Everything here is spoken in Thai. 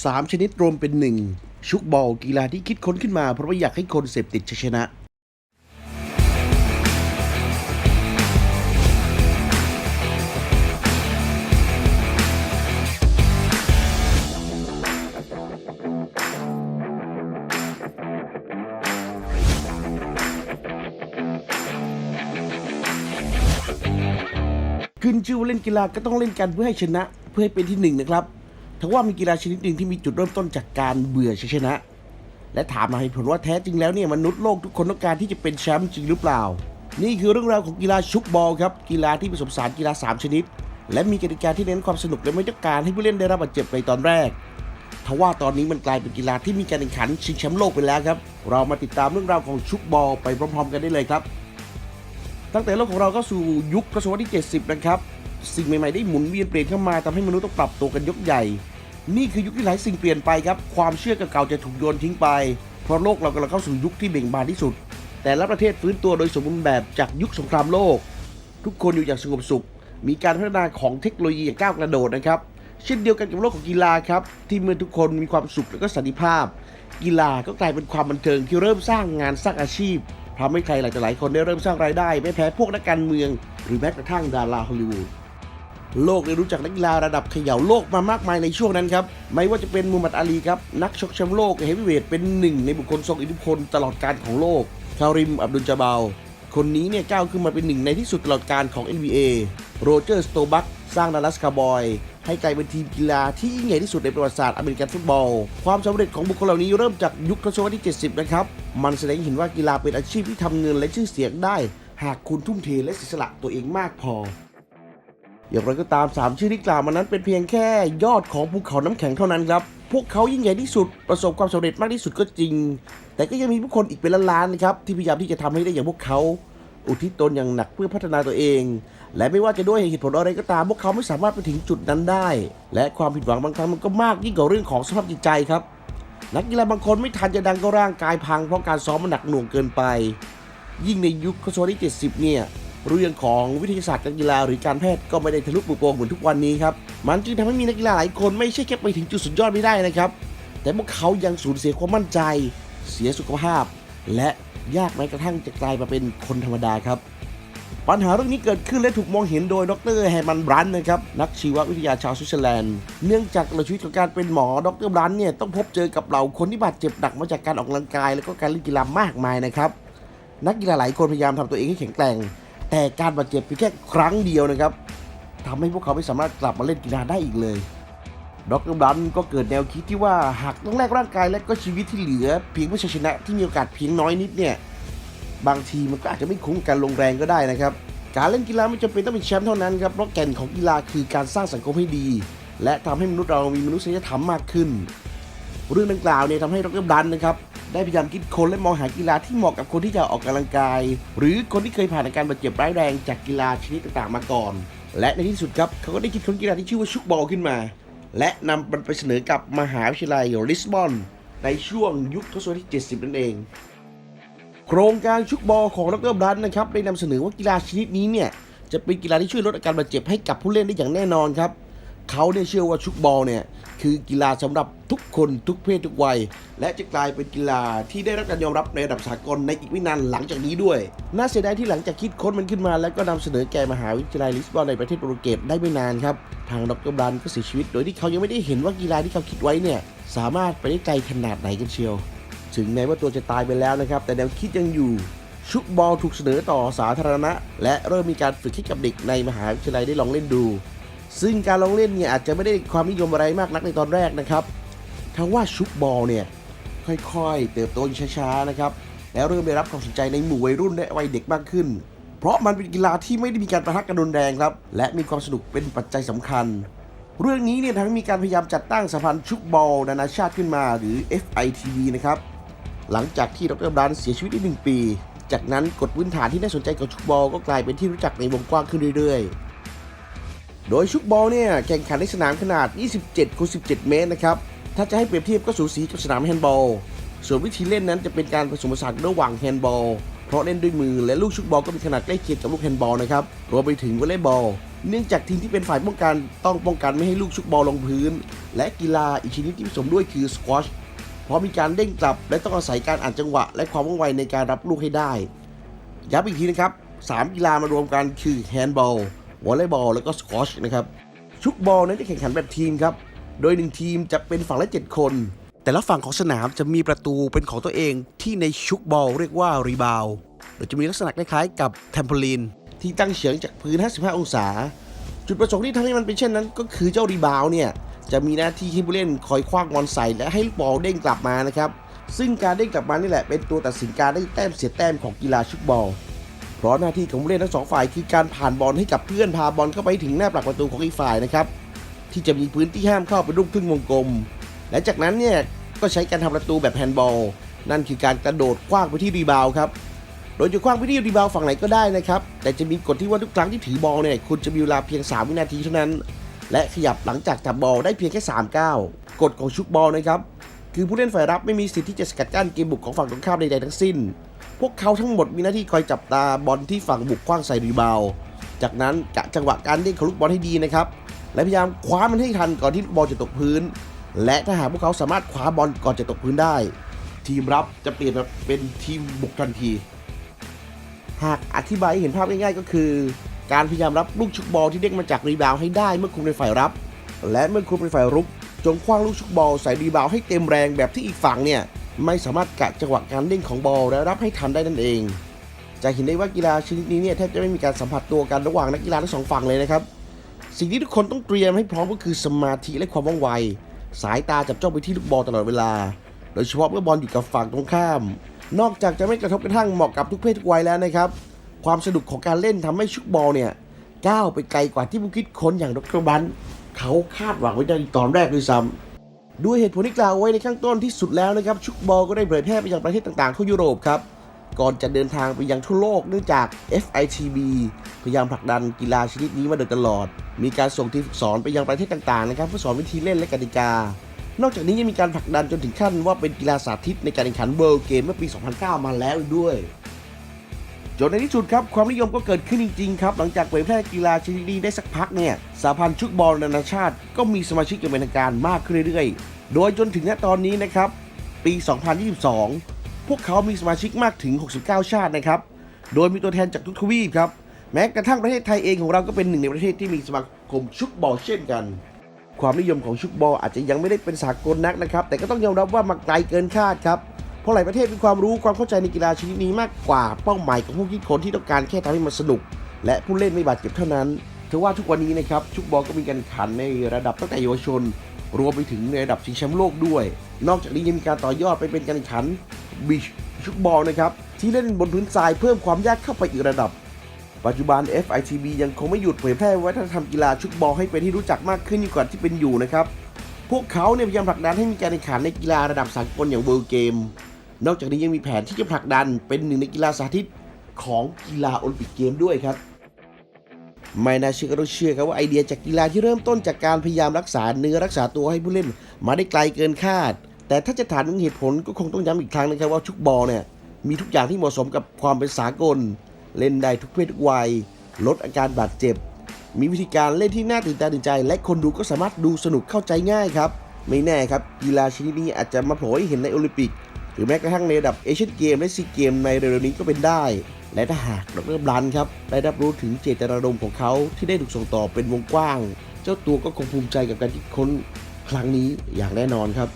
3 ชนิดรวมเป็นหนึ่งชุกบอลกีฬาที่คิดค้นขึ้นมาเพราะว่าอยากให้คนเสพติดชชนะขึ้นชื่อว่าเล่นกีฬาก็ต้องเล่นกันเพื่อให้ชนะ เพื่อให้เป็นที่หนึ่งนะครับ ทั้งว่ามีกีฬาชนิดหนึ่งที่มีจุดเริ่มต้นจากการเบื่อชัยชนะ และถามมาให้ผลว่าแท้จริงแล้วเนี่ยมนุษย์โลกทุกคนต้องการที่จะเป็นแชมป์จริงหรือเปล่า นี่คือเรื่องราวของกีฬาชุกบอลครับกีฬาที่ผสมผสานกีฬา 3 ชนิด และมีกติกาที่เน้นความสนุกและไม่ต้องการให้ผู้เล่นได้รับบาดเจ็บในตอนแรกทว่าตอนนี้มันกลายเป็นกีฬาที่มีการแข่งขันชิงแชมป์โลกไปแล้วครับ เรามาติดตามเรื่องราวของชุกบอลไปพร้อม ๆ กันได้เลยครับ ตั้งแต่โลกของเราก็สู่ยุคทศวรรษที่ 70 นะครับ สิ่งใหม่ ๆ ได้หมุนเวียนเปลี่ยนเข้ามาทำให้มนุษย์ต้องปรับตัวกันยกใหญ่ นี่คือยุคที่หลายสิ่งเปลี่ยนไปครับ ความเชื่อเก่าๆจะถูกโยนทิ้งไป เพราะโลกเรากำลังเข้าสู่ยุคที่เบ่งบานที่สุด แต่ละประเทศฟื้นตัวโดยสมบูรณ์แบบจากยุคสงครามโลก ทุกคนอยู่อย่างสงบสุข มีการพัฒนาของเทคโนโลยีอย่างก้าวกระโดดนะครับ เช่นเดียวกันกับโลกของกีฬาครับ ที่เมื่อทุกคนมีความสุขและก็สันติภาพ กีฬาก็กลายเป็นความบันเทิงที่เริ่มสร้างงานสร้างอาชีพทำให้ใครหลายต่หลายคนได้เริ่มสร้างรายได้ ไม่แพ้พวกนักการเมือง หรือแม้กระทั่งดาราฮอลลีวูด โลกได้รู้จักนักกีฬาระดับเขย่าโลกมามากมายในช่วงนั้นครับ ไม่ว่าจะเป็นมูฮัมหมัดอาลีครับ นักชกแชมป์โลกเฮฟวีเวทเป็นหนึ่งในบุคคลทรงอิทธิพลตลอดการของโลก คาริม อับดุลจาบาล คนนี้เนี่ยก้าวขึ้นมาเป็นหนึ่งในที่สุดตลอดการของ NBA โรเจอร์สโตบักสร้างดัลลัสคาร์บอยให้กลายเป็นทีมกีฬาที่ยิ่งใหญ่ที่สุดในประวัติศาสตร์อเมริกันฟุตบอล ความสำเร็จของบุคคลเหล่านี้เริ่มจากยุคทศวรรษที่ 70 นะครับ มันแสดงให้เห็นว่ากีฬาเป็นอาชีพที่ทำเงินและชื่อเสียงได้ หากคุณทุ่มเทและเสียสละตัวเองมากพอ อย่างไรก็ตาม 3 ชื่อที่กล่าวมานั้นเป็นเพียงแค่ยอดของภูเขาน้ำแข็งเท่านั้นครับ พวกเขายิ่งใหญ่ที่สุดประสบความสำเร็จมากที่สุดก็จริง แต่ก็ยังมีผู้คนอีกเป็นล้านๆนะครับที่พยายามที่จะทำให้ได้อย่างพวกเขา อุทิศตนอย่างหนักเพื่อพัฒนาตัวเอง และไม่ว่าจะด้วยเหตุผลอะไรก็ตาม พวกเขาไม่สามารถไปถึงจุดนั้นได้ และความผิดหวังบางครั้งมันก็มากยิ่งกว่าเรื่องของสภาพจิตใจครับนักกีฬาบางคนไม่ทันจะดังก็ร่างกายพังเพราะการซ้อมมันหนักหน่วงเกินไป ยิ่งในยุคทศวรรษที่ 70 เนี่ย เรื่องของวิทยาศาสตร์การกีฬาหรือการแพทย์ก็ไม่ได้ทะลุปุโปร่งเหมือนทุกวันนี้ครับมันจึงทำให้มีนักกีฬาหลายคนไม่ใช่แค่ไปถึงจุดสุดยอดไม่ได้นะครับ แต่พวกเขายังสูญเสียความมั่นใจ เสียสุขภาพ และยากแม้กระทั่งจะกลายมาเป็นคนธรรมดาครับ ปัญหาเรื่องนี้เกิดขึ้นและถูกมองเห็นโดยดรแฮมันบรันนะครับนักชีววิทยาชาวสวิตเซอร์แลนด์เนื่องจากตลอดชีวิตของการเป็นหมอดรบรันเนี่ยต้องพบเจอกับเหล่าคนที่บาดเจ็บหนักมาจากการออกกำลังกาย และก็การเล่นกีฬามากมายนะครับนักกีฬาหลายคนพยายามทำตัวเองให้แข็งแกร่ง แต่การบาดเจ็บเพียงแค่ครั้งเดียวนะครับทำให้พวกเขาไม่สามารถกลับมาเล่นกีฬาได้อีกเลยดรบรันก็เกิดแนวคิดที่ว่าหากต้องแลกร่างกายและก็ชีวิตที่เหลือ เพียงเพื่อชัยชนะที่มีโอกาสเพียงน้อยนิดเนี่ยบางทีมันก็อาจจะไม่คุ้มกันลงแรงก็ได้นะครับ การเล่นกีฬาไม่จำเป็นต้องเป็นแชมป์เท่านั้นครับเพราะแก่นของกีฬาคือการสร้างสังคมให้ดี และทำให้มนุษย์เรามีมนุษยธรรมมากขึ้น เรื่องดังกล่าวเนี่ยทำให้ดรบรันนะครับ ได้พยายามคิดค้นและมองหากีฬาที่เหมาะกับคนที่จะออกกำลังกาย หรือคนที่เคยผ่านอาการบาดเจ็บร้ายแรงจากกีฬาชนิดต่างๆมาก่อน และในที่สุดครับเขาก็ได้คิดค้นกีฬาที่ชื่อว่าชุกบอลขึ้นมา และนำมันไปเสนอกับมหาวิทยาลัยลิสบอนในช่วงยุคทศวรรษที่ 70 นั่นเอง โครงการชุกบอลของดรบรันนะครับได้นำเสนอว่ากีฬาชนิดนี้เนี่ยจะเป็นกีฬาที่ช่วยลดอาการบาดเจ็บให้กับผู้เล่นได้อย่างแน่นอนครับ เขาเนี่ยเชื่อว่าชุกบอลเนี่ยคือกีฬาสำหรับทุกคนทุกเพศทุกวัย และจะกลายเป็นกีฬาที่ได้รับการยอมรับในระดับสากลในอีกไม่นานหลังจากนี้ด้วย น่าเสียดายที่หลังจากคิดค้นมันขึ้นมา แล้วก็นำเสนอแก่มหาวิทยาลัยลิสบอนในประเทศโปรตุเกสได้ไม่นานครับ ทางดรบรันก็เสียชีวิต โดยที่เขายังไม่ได้เห็นว่ากีฬาที่เขาคิดไว้เนี่ยสามารถไปได้ไกลขนาดไหนกันเชียว ถึงแม้ว่าตัวจะตายไปแล้วนะครับ แต่แนวคิดยังอยู่ชุกบอลถูกเสนอต่อสาธารณะ และเริ่มมีการฝึกให้กับเด็กในมหาวิทยาลัยได้ลองเล่นดู ซึ่งการลองเล่นเนี่ยอาจจะไม่ได้ความนิยมอะไรมากนักในตอนแรกนะครับทั้งว่าชุกบอลเนี่ยค่อยๆ เติบโตอย่างช้าๆนะครับแล้วเริ่มได้รับความสนใจในหมู่วัยรุ่นและวัยเด็กมากขึ้น เพราะมันเป็นกีฬาที่ไม่ได้มีการประทะกันรุนแรงครับและมีความสนุกเป็นปัจจัยสำคัญ เรื่องนี้เนี่ยทั้งมีการพยายามจัดตั้งสหพันชุกบอลนานาชาติขึ้นมาหรือ FITV นะครับหลังจากที่ดรบรันเสียชีวิตได้หนึ่งปี จากนั้นกฎพื้นฐานที่น่าสนใจกับชุกบอลก็กลายเป็นที่รู้จักในวงกว้างขึ้นเรื่อยๆ โดยชุกบอลเนี่ยแข่งขันในสนามขนาด 27คูณ17 เมตรนะครับ ถ้าจะให้เปรียบเทียบก็สูสีกับสนามแฮนด์บอล ส่วนวิธีเล่นนั้นจะเป็นการผสมผสานระหว่างแฮนด์บอล เพราะเล่นด้วยมือและลูกชุกบอลก็มีขนาดใกล้เคียงกับลูกแฮนด์บอลนะครับรวมไปถึงวอลเลย์บอล เนื่องจากทีมที่เป็นฝ่ายป้องกันต้องป้องกันไม่ให้ลูกชุกบอลลงพื้น และกีฬาอีกชนิดที่ผสมด้วยคือสควอช เพราะมีการเด้งกลับ และต้องอาศัยการอ่านจังหวะ และความว่องไวในการรับลูกให้ได้ย้ำอีกทีนะครับ3กีฬามารวมกันคือแฮนด์บอล วอลเลย์บอลแล้วก็สควอชนะครับชุกบอลนั้นจะแข่งขันแบบทีมครับโดย1ทีมจะเป็นฝั่งละ 7 คน แต่ละฝั่งของสนามจะมีประตูเป็นของตัวเองที่ในชุกบอลเรียกว่ารีบาวโดยจะมีลักษณะคล้ายๆกับแทมโพลีนที่ตั้งเฉียงจากพื้น 55 องศา จุดประสงค์ที่ทำให้มันเป็นเช่นนั้น ก็คือเจ้ารีบาวเนี่ยจะมีหน้าที่ให้ผู้เล่นคอยคว้างบอลใส่และให้ลูกบอลเด้งกลับมานะครับซึ่งการเด้งกลับมานี่แหละเป็นตัวตัดสินการได้แต้มเสียแต้มของกีฬาชุกบอล เพราะหน้าที่ของผู้เล่นทั้งสองฝ่ายคือการผ่านบอลให้กับเพื่อนพาบอลเข้าไปถึงหน้าปลักประตูของอีกฝ่ายนะครับที่จะมีพื้นที่ห้ามเข้าเป็นรูปครึ่งวงกลม และจากนั้นเนี่ยก็ใช้การทำประตูแบบแฮนด์บอล นั่นคือการกระโดดคว้างไปที่รีบาวครับโดยจะคว้างไปที่รีบาวฝั่งไหนก็ได้นะครับ แต่จะมีกฎที่ว่าทุกครั้งที่ถือบอลเนี่ยคุณจะมีเวลาเพียง 3 วินาทีเท่านั้น และขยับหลังจากจับบอลได้เพียงแค่3ก้าวกฎของชุกบอลนะครับคือผู้เล่นฝ่ายรับไม่มีสิทธิ์ที่จะสกัดกั้นเกมบุกของฝั่งตรงข้ามใดๆทั้งสิ้น พวกเขาทั้งหมดมีหน้าที่คอยจับตาบอลที่ฝั่งบุกคว้างใส่รีบาวจากนั้นกะจังหวะการเด้งของลูกบอลให้ดีนะครับ และพยายามคว้ามันให้ทันก่อนที่บอลจะตกพื้น และถ้าหากพวกเขาสามารถคว้าบอลก่อนจะตกพื้นได้ ทีมรับจะเปลี่ยนมาเป็นทีมบุกทันที หากอธิบายให้เห็นภาพง่ายๆก็คือ การพยายามรับลูกชุกบอลที่เด้งมาจากรีบาวให้ได้เมื่อคุณเป็นฝ่ายรับ และเมื่อคุณเป็นฝ่ายรุก จงคว้างลูกชุกบอลใส่รีบาวให้เต็มแรงแบบที่อีกฝั่งเนี่ย ไม่สามารถกะจังหวะการเด้งของบอลและรับให้ทันได้นั่นเอง จะเห็นได้ว่ากีฬาชนิดนี้เนี่ยแทบจะไม่มีการสัมผัสตัวกันระหว่างนักกีฬาทั้งสองฝั่งเลยนะครับ สิ่งที่ทุกคนต้องเตรียมให้พร้อมก็คือสมาธิและความว่องไว สายตาจับจ้องไปที่ลูกบอลตลอดเวลา โดยเฉพาะเมื่อบอลอยู่กับฝั่งตรงข้าม นอกจากจะไม่กระทบกระทั่งเหมาะกับทุกเพศทุกวัยแล้วนะครับ ความสนุกของการเล่นทำให้ชุกบอลเนี่ยก้าวไปไกลกว่าที่ผู้คิดค้นอย่างดรบันเขาคาดหวังไว้ในตอนแรกด้วยซ้ำ ด้วยเหตุผลที่กล่าวไว้ในข้างต้นที่สุดแล้วนะครับ ชุกบอลก็ได้เผยแพร่ไปยังประเทศต่างๆทั่วยุโรปครับ ก่อนจะเดินทางไปยังทั่วโลกเนื่องจาก FITB พยายามผลักดันกีฬาชนิดนี้มาโดยตลอด มีการส่งทีมฝึกสอนไปยังประเทศต่างๆนะครับเพื่อสอนวิธีเล่นและกติกา นอกจากนี้ยังมีการผลักดันจนถึงขั้นว่าเป็นกีฬาสาธิตในการแข่งขันเวิลด์เกมเมื่อปี 2009 มาแล้วด้วย จนในที่สุดครับความนิยมก็เกิดขึ้นจริงๆครับ หลังจากเผยแพร่กีฬาชนิดนี้ได้สักพักเนี่ยสหพันธ์ชุกบอลนานาชาติ ก็มีสมาชิกอย่างเป็นทางการมากขึ้นเรื่อยๆ โดยจนถึงณตอนนี้นะครับ ปี 2022 พวกเขามีสมาชิกมากถึง 69 ชาตินะครับ โดยมีตัวแทนจากทุกทวีปครับ แม้กระทั่งประเทศไทยเองของเราก็เป็นหนึ่งในประเทศที่มีสมาคมชุกบอลเช่นกัน ความนิยมของชุกบอลอาจจะยังไม่ได้เป็นสากลนักนะครับ แต่ก็ต้องยอมรับว่ามาไกลเกินคาดครับ เพราะหลายประเทศมีความรู้ความเข้าใจในกีฬาชนิดนี้มากกว่าเป้าหมายของผู้คิดค้นที่ต้องการแค่ทำให้มันสนุก และผู้เล่นไม่บาดเจ็บเท่านั้นถือว่าทุกวันนี้นะครับชุกบอลก็มีการแข่งขันในระดับตั้งแต่เยาวชน รวมไปถึงในระดับชิงแชมป์โลกด้วย นอกจากนี้ยังมีการต่อยอดไปเป็นการแข่งขันบีชชุกบอลนะครับที่เล่นบนพื้นทรายเพิ่มความยากเข้าไปอีกระดับ ปัจจุบัน FITB ยังคงไม่หยุดเผยแพร่วัฒนธรรมกีฬาชุกบอลให้เป็นที่รู้จักมากขึ้นยิ่งกว่าที่เป็นอยู่นะครับพวกเขาเนี่ยพยายามผลักดันให้มีการแข่งขันในกีฬาระดับสากลอย่าง World Game นอกจากนี้ยังมีแผนที่จะผลักดันเป็นหนึ่งในกีฬาสาธิตของกีฬาโอลิมปิกเกมด้วยครับไม่น่าเชื่อก็ต้องเชื่อครับว่าไอเดียจากกีฬาที่เริ่มต้นจากการพยายามรักษาเนื้อรักษาตัวให้ผู้เล่น มาได้ไกลเกินคาด แต่ถ้าจะถามถึงเหตุผลก็คงต้องย้ำอีกครั้งนะครับว่าชุกบอลเนี่ยมีทุกอย่างที่เหมาะสมกับความเป็นสากล เล่นได้ทุกเพศทุกวัย ลดอาการบาดเจ็บ มีวิธีการเล่นที่น่าตื่นตาตื่นใจ และคนดูก็สามารถดูสนุกเข้าใจง่ายครับ ไม่แน่ครับกีฬาชนิดนี้อาจจะมาโผล่ให้เห็นในโอลิมปิก หรือแม้กระทั่งในระดับเอเชียนเกมและซีเกมในเร็วๆนี้ก็เป็นได้ และถ้าหากดรบลันครับได้รับรู้ถึงเจตนารมณ์ของเขาที่ได้ถูกส่งต่อเป็นวงกว้าง เจ้าตัวก็คงภูมิใจกับการคิดค้นครั้งนี้อย่างแน่นอนครับ